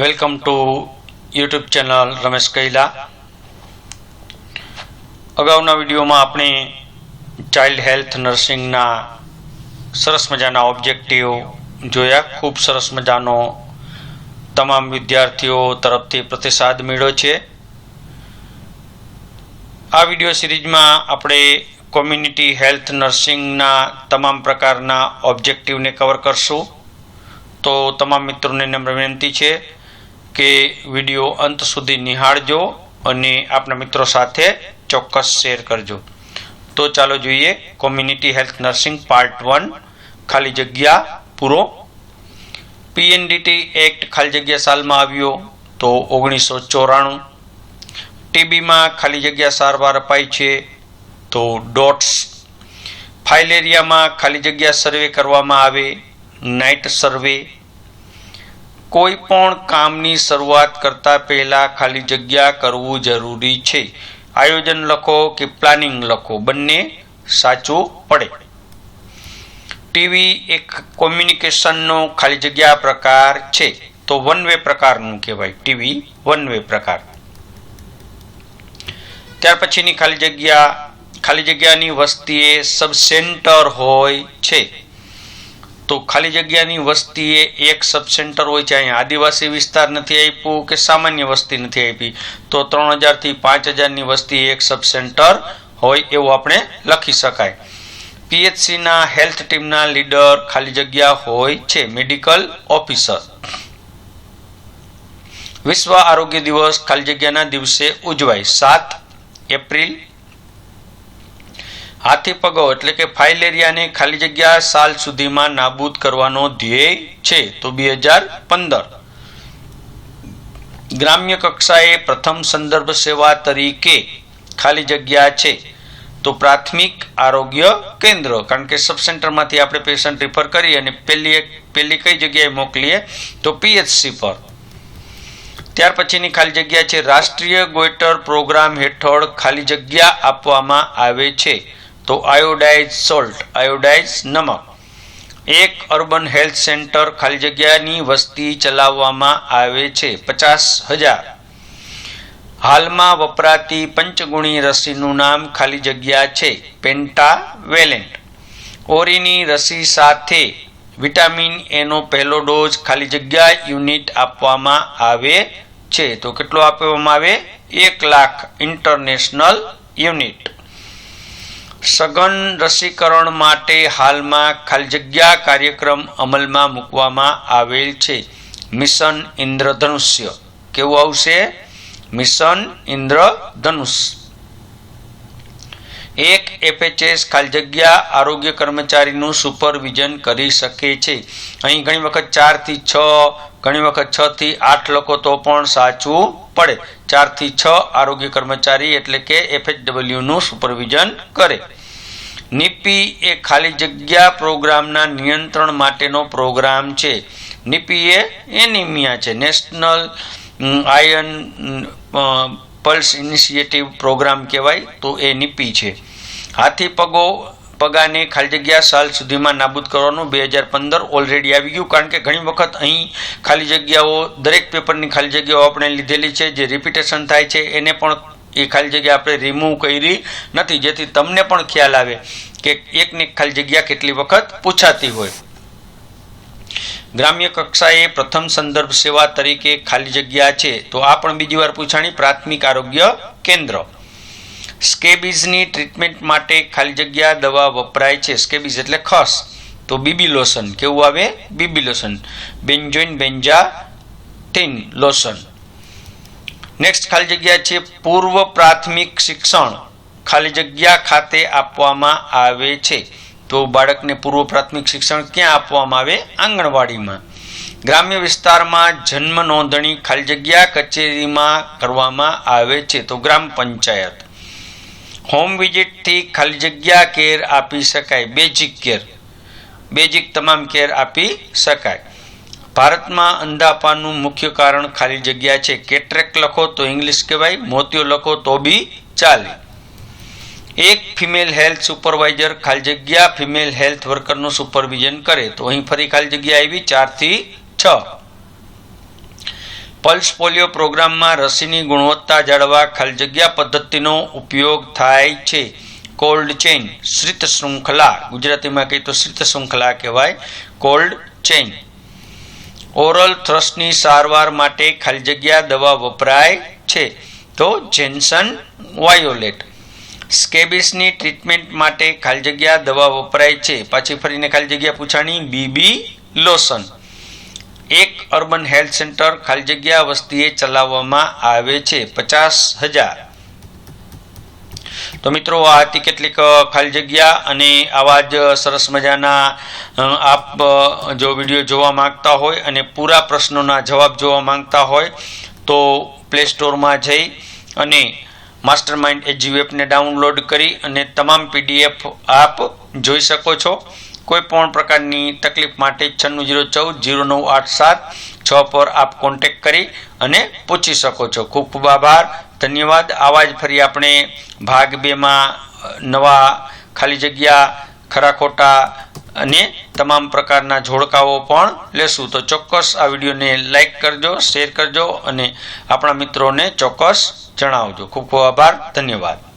Welcome to YouTube channel Ramesh Kaila અગાઉના વિડીયોમાં આપણે ચાઇલ્ડ હેલ્થ નર્સિંગના સરસ મજાના ઓબ્જેક્ટિવ જોયા. ખૂબ સરસ મજાનો તમામ વિદ્યાર્થીઓ તરફથી પ્રતિસાદ મળ્યો છે. આ વીડિયો સિરીઝમાં આપણે કોમ્યુનિટી હેલ્થ નર્સિંગના તમામ પ્રકારના ઓબ્જેક્ટિવને કવર કરશું. તો તમામ મિત્રોને નમ્ર વિનંતી છે કે વીડિયો અંત સુધી નિહાળજો અને આપણા મિત્રો સાથે ચોક્કસ શેર કરજો. તો ચાલો જોઈએ community health nursing part one, ખાલી જગ્યા પૂરો. પીએનડીટી એક્ટ ખાલી જગ્યા સાલમાં આવ્યો તો ઓગણીસો ચોરાણું. ટીબીમાં ખાલી જગ્યા સારવાર અપાય છે તો ડોટ્સ. ફાઇલેરિયામાં ખાલી જગ્યા સર્વે કરવામાં આવે, નાઇટ સર્વે કોઈ પણ કામની શરૂઆત કરતા પહેલા ખાલી જગ્યા કરવું જરૂરી છે. આયોજન લખો કે પ્લાનિંગ લખો, બંને સાચું પડે. ટીવી એક કોમ્યુનિકેશનનો ખાલી જગ્યા પ્રકાર છે, તો વન વે પ્રકારનું કહેવાય, ટીવી વન વે પ્રકાર. ત્યાર પછીની ખાલી જગ્યા, ખાલી જગ્યાની વસ્તીએ સબ સેન્ટર હોય છે. તો ખાલી જગ્યાની વસ્તીએ એક સબ સેન્ટર હોય છે. અહીંયા આદિવાસી વિસ્તાર નથી આપ્યું કે સામાન્ય વસ્તી નથી આપી. તો ત્રણ હજારથી પાંચ હજારની વસ્તી એક સબ સેન્ટર હોય એવું આપણે લખી શકાય. પીએચસીના હેલ્થ ટીમના લીડર ખાલી જગ્યા હોય છે. મેડિકલ ઓફિસર વિશ્વ આરોગ્ય દિવસ ખાલી જગ્યાના દિવસે ઉજવાય. સાત એપ્રિલ હાથી પગો એટલે કે ફાઇલેરિયાને ખાલી જગ્યા સાલ સુધીમાં નાબૂદ કરવાનો ધ્યેય છે. તો બે હજાર પંદર. ગ્રામ્ય કક્ષાએ પ્રથમ સંદર્ભ સેવા તરીકે ખાલી જગ્યા છે. તો પ્રાથમિક આરોગ્ય કેન્દ્ર, કારણ કે સબ સેન્ટરમાંથી આપણે પેશન્ટ રિફર કરી અને પહેલી પહેલી કઈ જગ્યાએ મોકલીએ? તો પીએચસી પર. ત્યાર પછીની ખાલી જગ્યા છે. રાષ્ટ્રીય ગોઈટર પ્રોગ્રામ હેઠળ ખાલી જગ્યા આપવામાં આવે છે. તો આયોડાઇઝ સોલ્ટ, આયોડાઇઝ નમક. એક અર્બન હેલ્થ સેન્ટર ખાલી જગ્યાની વસ્તી ચલાવવામાં આવે છે, પચાસ હજાર. હાલમાં વપરાતી પંચગુણી રસીનું નામ ખાલી જગ્યા છે પેન્ટાવેલેન્ટ ઓરીની રસી સાથે વિટામિન એનો પહેલો ડોઝ ખાલી જગ્યા યુનિટ આપવામાં આવે છે. તો કેટલો આપવામાં આવે? એક લાખ ઇન્ટરનેશનલ યુનિટ. સઘન રસીકરણ માટે હાલમાં ખાલી જગ્યા કાર્યક્રમ અમલમાં મૂકવામાં આવેલ છે. મિશન ઇન્દ્રધનુષ્ય. કેવું આવશે? મિશન ઇન્દ્રધનુષ એફએચએસ ખાલી જગ્યા આરોગ્ય કર્મચારીનું સુપરવિઝન કરી શકે છે. અહીં ઘણી વખત ચારથી છ, ઘણી વખત છ થી આઠ લોકો તો પણ સાચું પડે. ચારથી છ આરોગ્ય કર્મચારી એટલે કે એફએચડબલ્યુનું સુપરવિઝન કરે. નીપી એ ખાલી જગ્યા પ્રોગ્રામના નિયંત્રણ માટેનો પ્રોગ્રામ છે. નીપી એ એનિમિયા છે. National iron plus initiative programme કહેવાય તો એ નીપી છે. હાથી પગો પગાને ખાલી જગ્યા સાલ સુધીમાં નાબૂદ કરવાનું બે હજાર પંદર ઓલરેડી આવી ગયું. કારણ કે ઘણી વખત અહીં ખાલી જગ્યાઓ, દરેક પેપરની ખાલી જગ્યાઓ આપણે લીધેલી છે, જે રિપીટેશન થાય છે, એને પણ એ ખાલી જગ્યા આપણે રિમૂવ કરી નથી. જેથી તમને પણ ખ્યાલ આવે કે એકને ખાલી જગ્યા કેટલી વખત પૂછાતી હોય. ગ્રામ્ય કક્ષાએ પ્રથમ સંદર્ભ સેવા તરીકે ખાલી જગ્યા છે. તો આ પણ બીજી વાર પૂછાણી પ્રાથમિક આરોગ્ય કેન્દ્ર. સ્કેબીઝની ટ્રીટમેન્ટ માટે ખાલી જગ્યા દવા વપરાય છે. સ્કેબીઝ એટલે ખસ. તો બીબી લોશન કેવું આવે? બીબી લોશન બેન્જોઇન બેન્જા ટીન લોશન નેક્સ્ટ ખાલી જગ્યા છે પૂર્વ પ્રાથમિક શિક્ષણ. ખાલી જગ્યા ખાતે આપવામાં આવે છે. તો બાળકને પૂર્વ પ્રાથમિક શિક્ષણ ક્યાં આપવામાં આવે? આંગણવાડીમાં. ગ્રામ્ય વિસ્તારમાં જન્મ નોંધણી ખાલી જગ્યા કચેરીમાં કરવામાં આવે છે. તો ગ્રામ પંચાયત. હોમ વિઝિટથી ખાલી જગ્યા કેર આપી શકાય, બેઝિક કેર. બેઝિક તમામ કેર આપી શકાય. ભારતમાં અંધાપાનું મુખ્ય કારણ ખાલી જગ્યા છે. કેટ્રેક લખો તો ઇંગ્લિશ કહેવાય, મોતિયો લખો તો બી ચાલે. એક ફિમેલ હેલ્થ સુપરવાઇઝર ખાલી જગ્યા ફિમેલ હેલ્થ વર્કરનું સુપરવિઝન કરે તો અહીં ફરી ખાલી જગ્યા આવી, ચારથી છ. પલ્સ પોલિયો પ્રોગ્રામમાં રસીની ગુણવત્તા જાળવવા ખાલી જગ્યા પદ્ધતિનો ઉપયોગ થાય છે. કોલ્ડ ચેઇન, શ્રિત શૃંખલા, ગુજરાતીમાં કહીએ તો શ્રિત શૃંખલા કહેવાય, કોલ્ડ ચેઇન. ઓરલ થ્રસની સારવાર માટે ખાલી જગ્યા દવા વપરાય છે. તો જેન્સન વાયોલેટ. સ્કેબિસની ટ્રીટમેન્ટ માટે ખાલી જગ્યા દવા વપરાય છે. પાછી ફરીને ખાલી જગ્યા પૂછાણી, બીબી લોશન એક અર્બન હેલ્થ સેન્ટર ખાલી જગ્યા વસ્તીએ ચલાવવામાં આવે છે, પચાસ હજાર. તો મિત્રો, આ હતી કેટલીક ખાલી જગ્યા અને આવા જ સરસ મજાના આપ જો વીડિયો જોવા માંગતા હોય અને પૂરા પ્રશ્નોના જવાબ જોવા માંગતા હોય, તો પ્લે સ્ટોરમાં જઈ અને માસ્ટર માઇન્ડ એજી એપને ડાઉનલોડ કરી અને તમામ પીડીએફ આપ જોઈ શકો છો. કોઈ પણ પ્રકારની તકલીફ માટે છન્નું જીરો ચૌદ, જીરો નવ આઠ સાત છ પર આપ કોન્ટેક કરી અને પૂછી શકો છો. ખૂબ ખૂબ આભાર. ધન્યવાદ. આવા જ ફરી આપણે ભાગ બેમાં નવા ખાલી જગ્યા, ખરા ખોટા અને તમામ પ્રકારના જોડકાઓ પણ લેશું. તો ચોક્કસ આ વિડીયોને લાઇક કરજો, શેર કરજો અને આપણા મિત્રોને ચોક્કસ જણાવજો. ખૂબ ખૂબ આભાર. ધન્યવાદ.